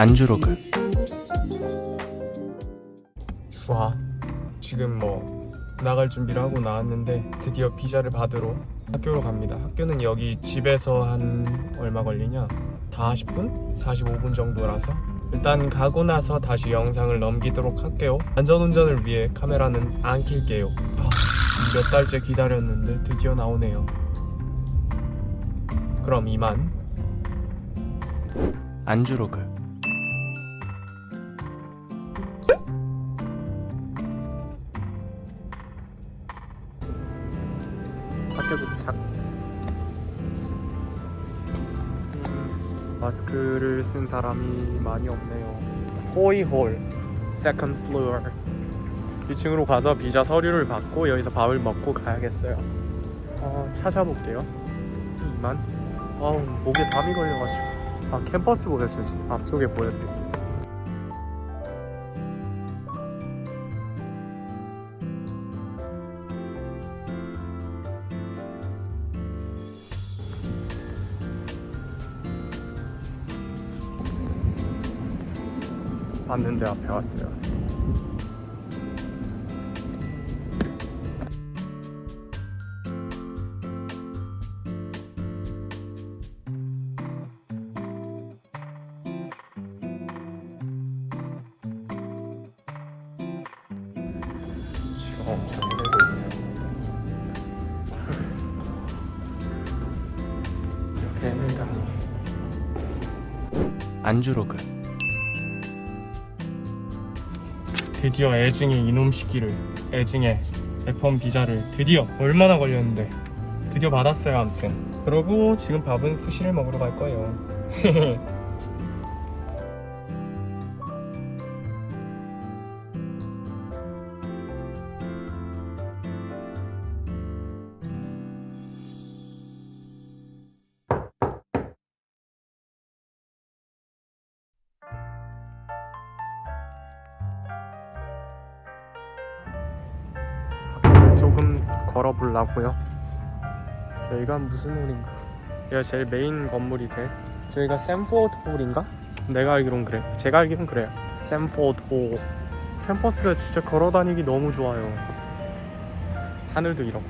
안주로그 좋아. 지금 뭐 나갈 준비를 하고 나왔는데 드디어 비자를 받으러 학교로 갑니다. 학교는 여기 집에서 한 얼마 걸리냐? 40분? 45분 정도라서 일단 가고 나서 다시 영상을 넘기도록 할게요. 안전운전을 위해 카메라는 안 킬게요. 아, 몇 달째 기다렸는데 드디어 나오네요. 그럼 이만. 안주로그 학교 도착. 음, 마스크를 쓴 사람이 많이 없네요. 호이홀, second floor. 2층으로 가서 비자 서류를 받고 여기서 밥을 먹고 가야겠어요. 어, 찾아볼게요. 이만. 아우 목에 담이 걸려가지고. 아 캠퍼스 보여주지. 앞쪽에 보여드릴게요. 봤는데 앞에 왔어요. 안주로그 드디어 애증의 이놈 시기를 애증의 F1 비자를 드디어 얼마나 걸렸는데 드디어 받았어요 아무튼. 그러고 지금 밥은 스시를 먹으러 갈 거예요 조금 걸어보려고요. 저희가 무슨 홀인가? 여기가 제일 메인 건물이 돼. 저희가 샘포드 홀인가? 내가 알기론 그래. 제가 알기론 그래요. 샘포드 홀. 캠퍼스가 진짜 걸어다니기 너무 좋아요. 하늘도 이렇고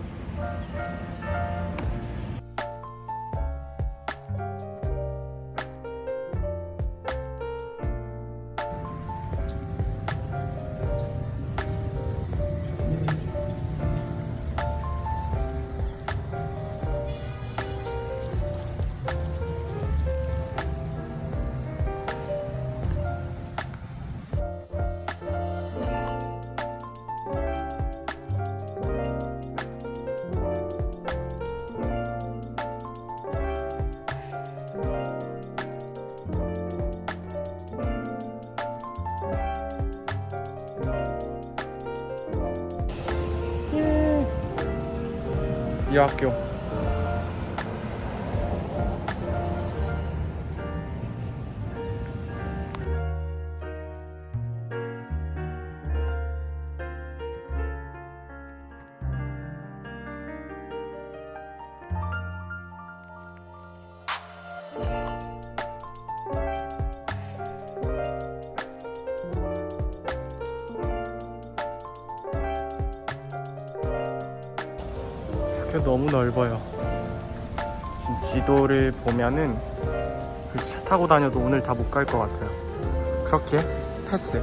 이 학교 학교 너무 넓어요. 지도를 보면은 그차 타고 다녀도 오늘 다 못 갈 것 같아요. 그렇게 패스.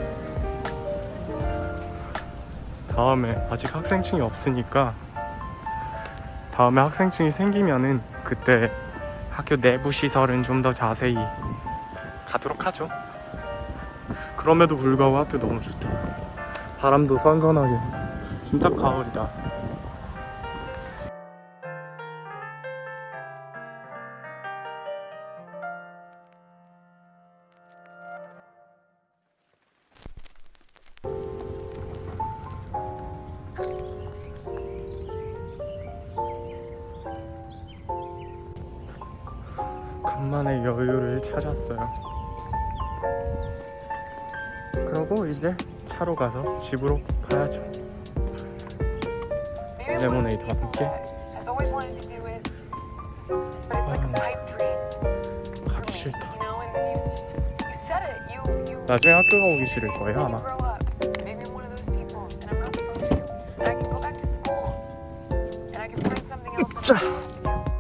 다음에 아직 학생증이 없으니까 다음에 학생증이 생기면은 그때 학교 내부 시설은 좀 더 자세히 가도록 하죠. 그럼에도 불구하고 학교 너무 좋다. 바람도 선선하게. 지금 딱 가을이다. 간만에 여유를 찾았어요. 그러고 이제 차로 가서 집으로 가야죠. 레모네이드와 함께. 가기 싫다. 나중에 학교 가 오기 싫을 거예요 아마. 자.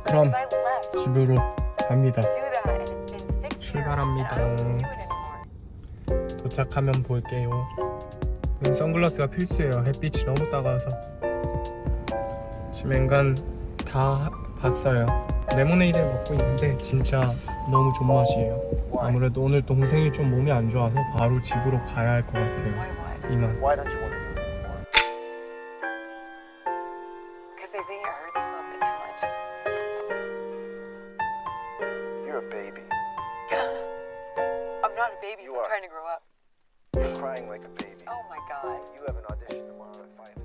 그럼 집으로 갑니다. 출발합니다. 도착하면 볼게요. 이 선글라스가 필수예요. 햇빛이 너무 따가워서. 지금 엔간 다 봤어요. 레모네이드 먹고 있는데 진짜 너무 좋은 맛이에요. 아무래도 오늘 동생이 좀 몸이 안 좋아서 바로 집으로 가야 할 것 같아요. 이만. You're a baby. I'm not a baby. You I'm are. trying to grow up. You're crying like a baby. Oh my god. You have an audition tomorrow at 5.